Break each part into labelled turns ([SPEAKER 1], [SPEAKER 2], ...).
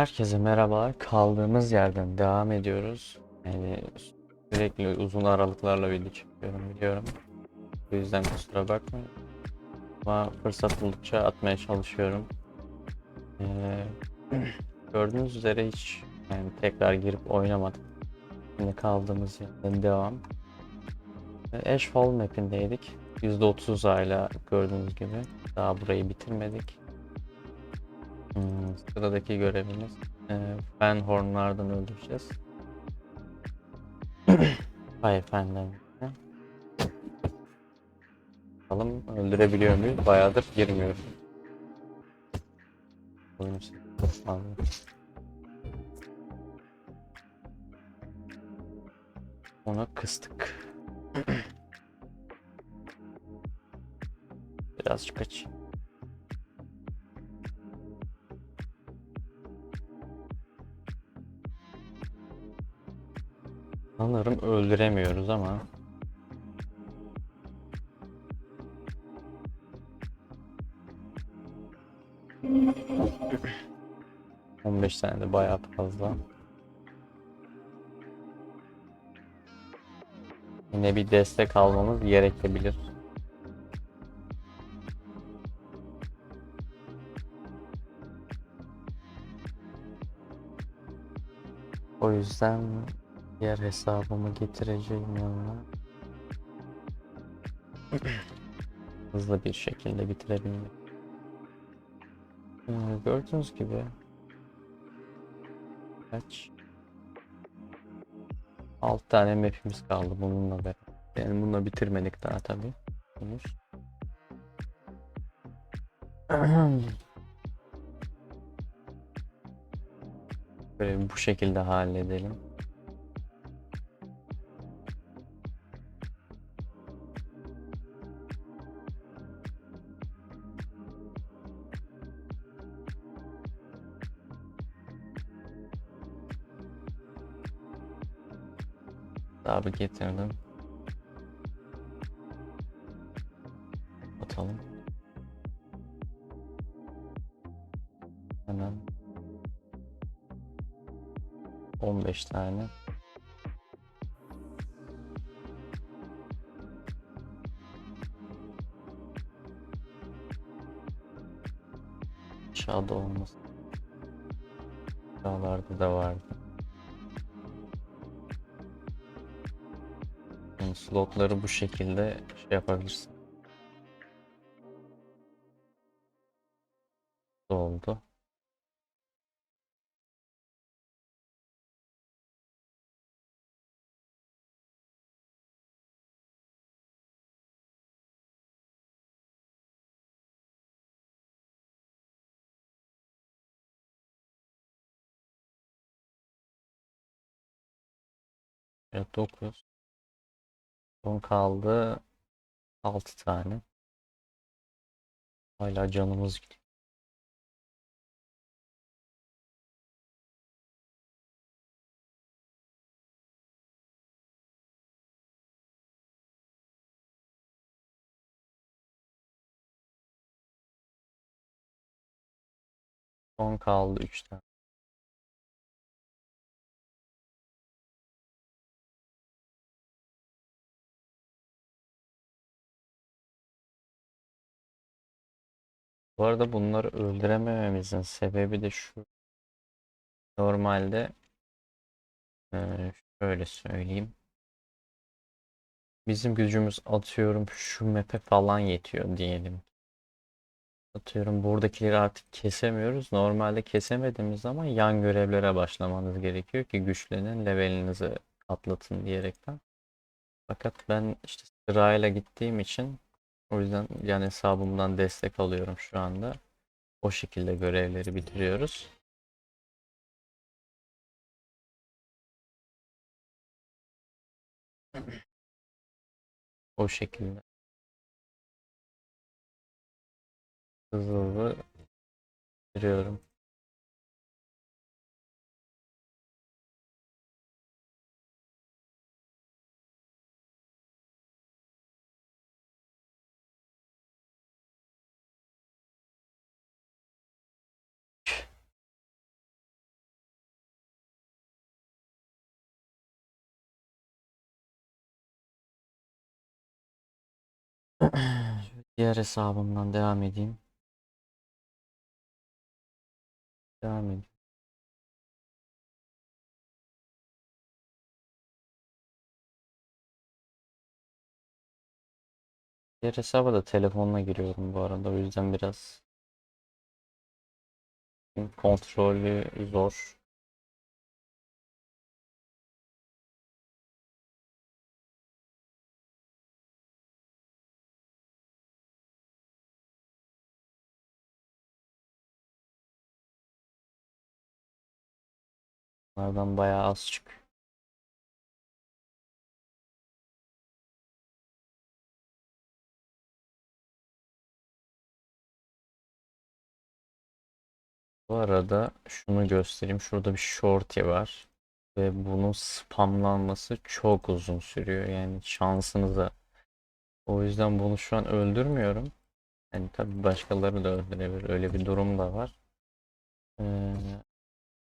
[SPEAKER 1] Herkese merhabalar. Kaldığımız yerden devam ediyoruz. Yani sürekli uzun aralıklarla video çekiyorum biliyorum. Bu yüzden kusura bakmayın. Ama fırsat buldukça atmaya çalışıyorum. Ee, gördüğünüz üzere hiç yani tekrar girip oynamadım. Şimdi kaldığımız yerden devam. Ee, Ashfall map'indeydik. %30 hala gördüğünüz gibi. Daha burayı bitirmedik. Hmm, sıradaki görevimiz e, Fenhornlardan öldüreceğiz. Firefen'den. Bakalım öldürebiliyor muyuz? Bayağıdır girmiyorum. Oyun sesi aldım. Onu kıstık. Birazcık açayım. Sanırım öldüremiyoruz ama. On beş tane de bayağı fazla. Yine bir destek almamız gerekebilir. O yüzden Diğer hesabımı getireceğim yanına. Hızlı bir şekilde bitirebilmek. Ee, gördüğünüz gibi kaç 6 tane map'imiz kaldı bununla beraber. Yani bununla bitirmedik daha. Henüz. Böyle bu şekilde halledelim. Abi getirdim. Atalım. Hemen. 15 tane. Aşağıda olmasın. Aşağılarda da vardı. Yani slotları bu şekilde şey yapabilirsin. Oldu. Evet 9. Son kaldı 6 tane. Hala canımız gidiyor. Son kaldı 3 tane. Bu arada bunları öldüremememizin sebebi de şu. Normalde eee, şöyle söyleyeyim. Bizim gücümüz atıyorum şu map'e falan yetiyor diyelim. Atıyorum buradakileri artık kesemiyoruz. Normalde kesemediğimiz zaman yan görevlere başlamanız gerekiyor ki güçlenin levelinizi atlatın diyerekten. Fakat ben işte sırayla gittiğim için o yüzden yan hesabımdan destek alıyorum şu anda. O şekilde görevleri bitiriyoruz. O şekilde. Hızlı hızlı bitiriyorum. Diğer hesabımdan devam edeyim. Devam edeyim. Diğer hesaba da telefonla giriyorum bu arada. O yüzden biraz kontrolü zor. Bunlardan bayağı az çık. Bu arada şunu göstereyim. Şurada bir shorty var. Ve bunun spamlanması çok uzun sürüyor. Yani şansınıza. O yüzden bunu şu an öldürmüyorum. Yani tabii başkaları da öldürebilir. Öyle bir durum da var. Ee,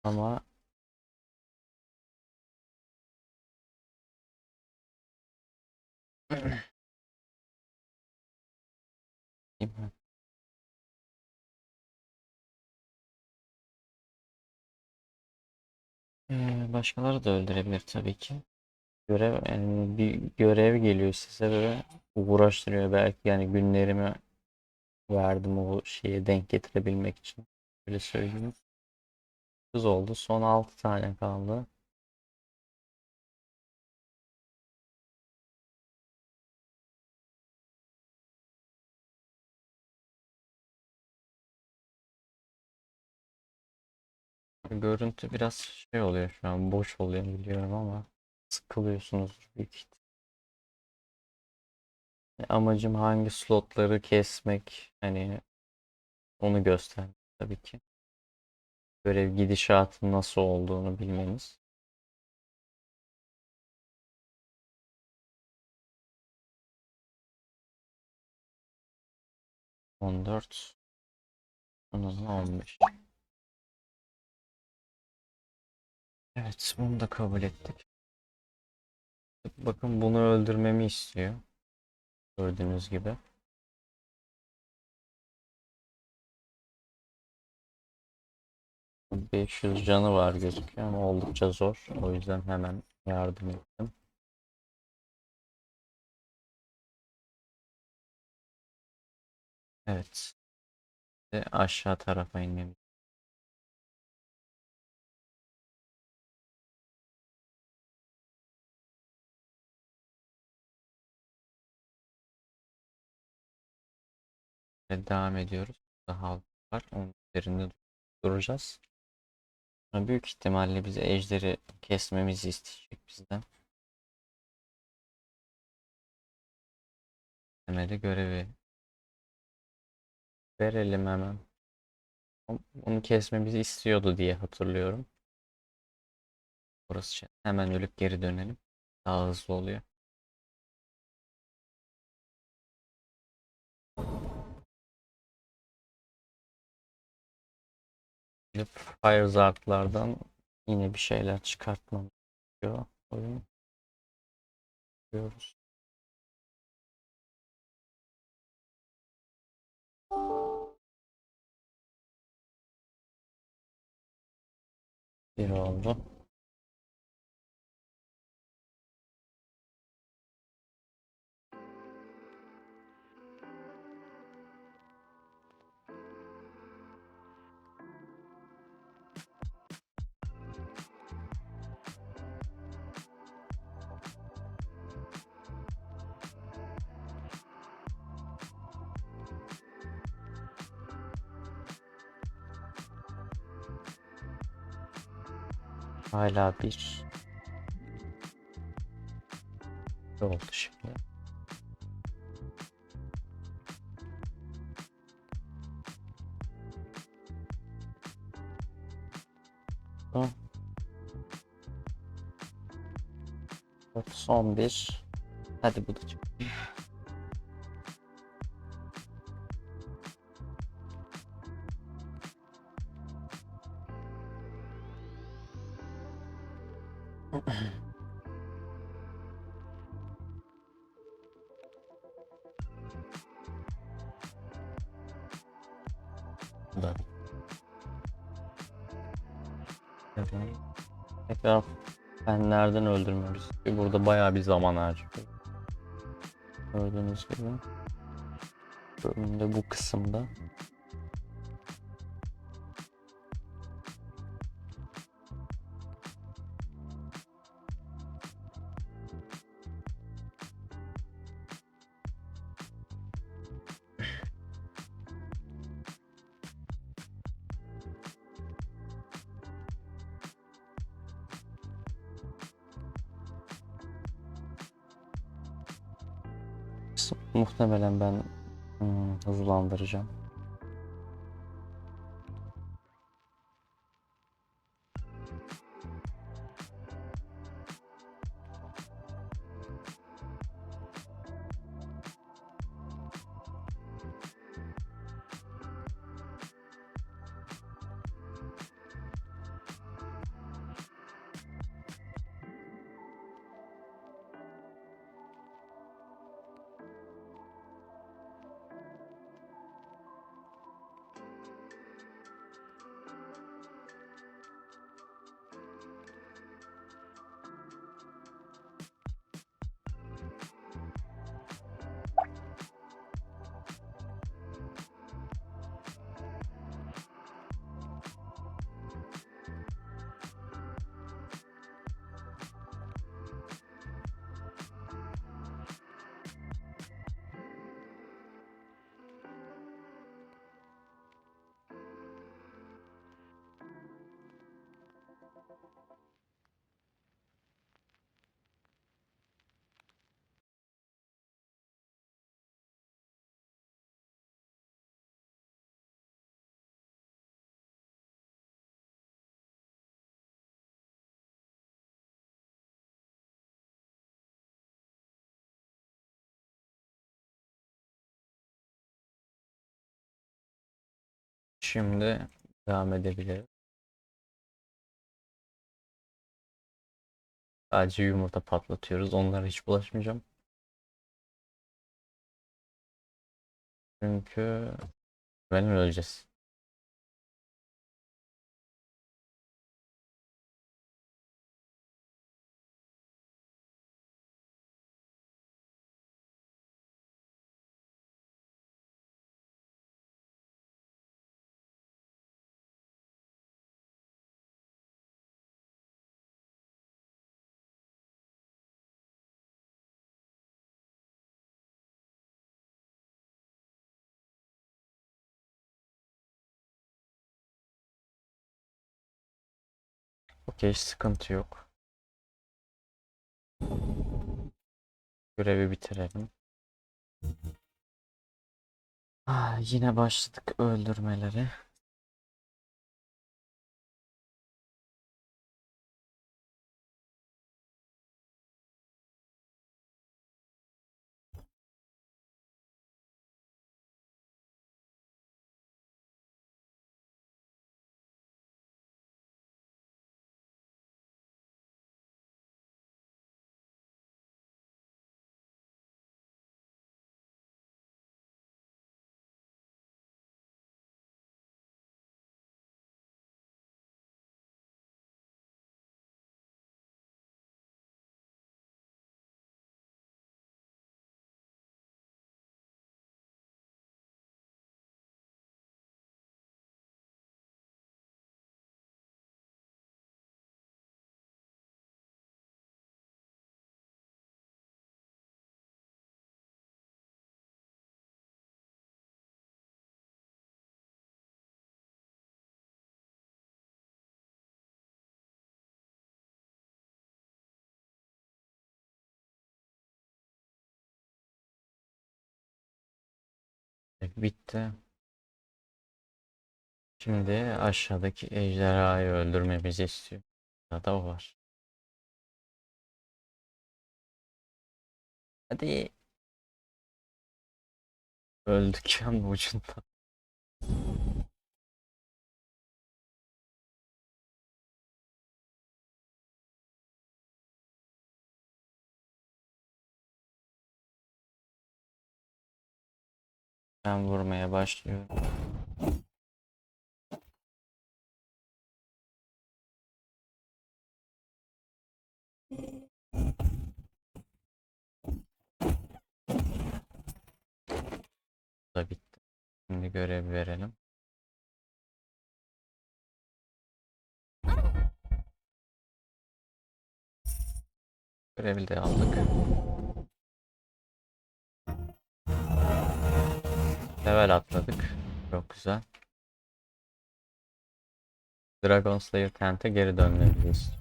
[SPEAKER 1] ama Başkaları da öldürebilir tabii ki. Görev yani bir görev geliyor size böyle uğraştırıyor belki yani günlerimi verdim o şeye denk getirebilmek için. Öyle söyleyeyim. Kız oldu. Son 6 tane kaldı. Görüntü biraz şey oluyor şu an boş oluyor biliyorum ama sıkılıyorsunuz büyük ihtimal. Amacım hangi slotları kesmek hani onu göstermek tabii ki. Görev gidişatın nasıl olduğunu bilmeniz. On dört. On beş. Evet, bunu da kabul ettik. Bakın bunu öldürmemi istiyor. Gördüğünüz gibi. ...500 canı var gözüküyor ama oldukça zor. O yüzden hemen yardım ettim. Evet. Ve aşağı tarafa inmemiz. Ve devam ediyoruz. Daha var. Onun üzerinde duracağız. Sonra büyük ihtimalle bize ejderi kesmemizi isteyecek bizden. Temeli görevi verelim hemen. Onu kesmemizi istiyordu diye hatırlıyorum. Burası için. Hemen ölüp geri dönelim. Daha hızlı oluyor. Gelip Firezard'lardan yine bir şeyler çıkartmam gerekiyor. Oyun. Diyoruz. Bir oldu. Hala bir Ne oldu şimdi. Evet, son bir. Hadi bu da çık. da. Neden? Tekrar fenlerden öldürmüyoruz. Çünkü burada bayağı bir zaman harcıyoruz. Gördüğünüz gibi. Bölümde bu kısımda Muhtemelen ben hmm, hızlandıracağım. Şimdi devam edebiliriz. Sadece yumurta patlatıyoruz. Onlara hiç bulaşmayacağım. Çünkü benim öleceğiz. Okey sıkıntı yok. Görevi bitirelim. Ah, yine başladık öldürmeleri. Bitti. Şimdi aşağıdaki ejderhayı öldürmemizi istiyor. Sırada o var. Hadi. Öldük yan ucunda. Ben vurmaya başlıyorum. da bitti. Şimdi görev verelim. Görevi de aldık. Level atladık. Çok güzel. Dragon Slayer Tent'e geri dönmemizi.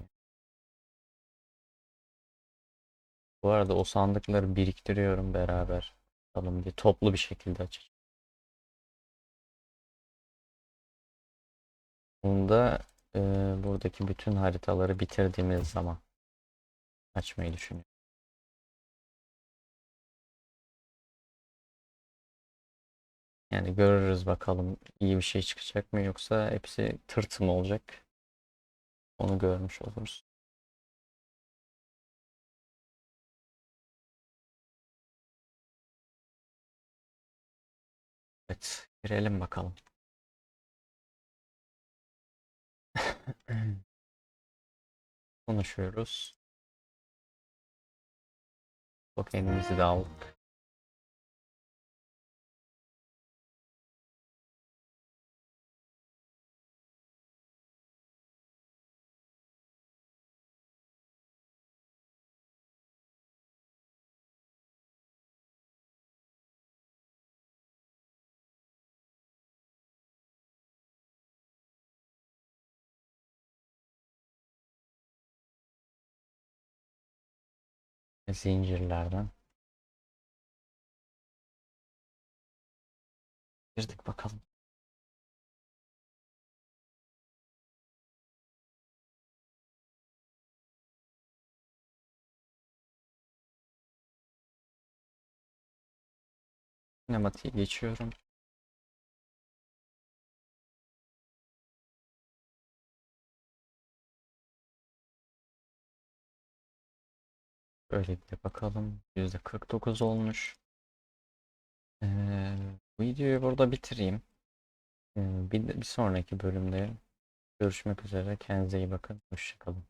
[SPEAKER 1] Bu arada o sandıkları biriktiriyorum beraber. Alalım diye toplu bir şekilde açacağım. Bunda e, buradaki bütün haritaları bitirdiğimiz zaman açmayı düşünüyorum. Yani görürüz bakalım iyi bir şey çıkacak mı yoksa hepsi tırt mı olacak? Onu görmüş oluruz. Evet, girelim bakalım. Konuşuyoruz. Tokenimizi de aldık. Zincirlerden. Girdik bakalım. Sinematiği geçiyorum. Böyle bir de bakalım. %49 olmuş. Ee, videoyu burada bitireyim. Ee, bir, bir sonraki bölümde görüşmek üzere. Kendinize iyi bakın. Hoşçakalın.